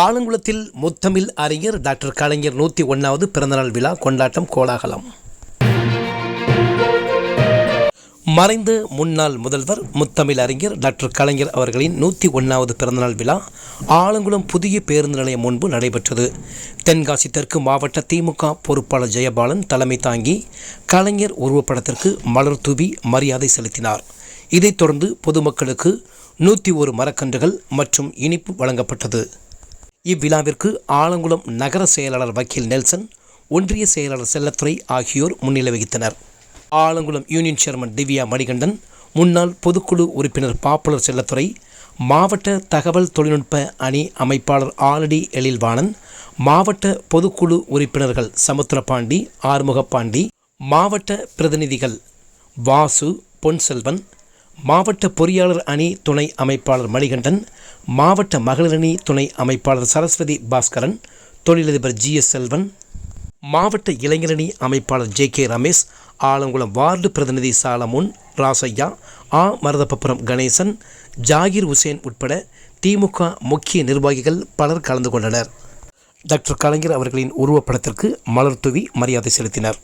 ஆலங்குளத்தில் முத்தமிழ் அறிஞர் டாக்டர் கலைஞர் நூற்றி ஒன்றாவது பிறந்தநாள் விழா கொண்டாட்டம் கோலாகலம். மறைந்த முன்னாள் முதல்வர் முத்தமிழ் அறிஞர் டாக்டர் கலைஞர் அவர்களின் நூற்றி ஒன்றாவது பிறந்தநாள் விழா ஆலங்குளம் புதிய பேருந்து நிலையம் முன்பு நடைபெற்றது. தென்காசி தெற்கு மாவட்ட திமுக பொறுப்பாளர் ஜெயபாலன் தலைமை தாங்கி கலைஞர் உருவப்படத்திற்கு மலர் தூவி மரியாதை செலுத்தினார். இதைத் தொடர்ந்து பொதுமக்களுக்கு நூற்றி ஒரு மரக்கன்றுகள் மற்றும் இனிப்பு வழங்கப்பட்டது. இவ்விழாவிற்கு ஆலங்குளம் நகர செயலாளர் வக்கீல் நெல்சன் ஒன்றிய செயலாளர் செல்லத்துறை ஆகியோர் முன்னிலை வகித்தனர். ஆலங்குளம் யூனியன் சேர்மன் திவ்யா மணிகண்டன் முன்னாள் பொதுக்குழு உறுப்பினர் பாப்புலர் செல்லத்துறை மாவட்ட தகவல் தொழில்நுட்ப அணி அமைப்பாளர் ஆலடி எழில்வாணன் மாவட்ட பொதுக்குழு உறுப்பினர்கள் சமுத்திரபாண்டி ஆறுமுகப்பாண்டி மாவட்ட பிரதிநிதிகள் வாசு பொன்செல்வன் மாவட்ட பொறியாளர் அணி துணை அமைப்பாளர் மணிகண்டன் மாவட்ட மகளிர் அணி துணை அமைப்பாளர் சரஸ்வதி பாஸ்கரன் தொழிலதிபர் ஜி எஸ் செல்வன் மாவட்ட இளைஞரணி அமைப்பாளர் J K Ramesh Alangulam ward பிரதிநிதி சாலமுன் ராசையா ஆ. மருதப்பபுரம் கணேசன் ஜாகிர் உசேன் உட்பட திமுக முக்கிய நிர்வாகிகள் பலர் கலந்து கொண்டனர். டாக்டர் கலைஞர் அவர்களின் உருவப்படத்திற்கு மலர் தூவி மரியாதை செலுத்தினர்.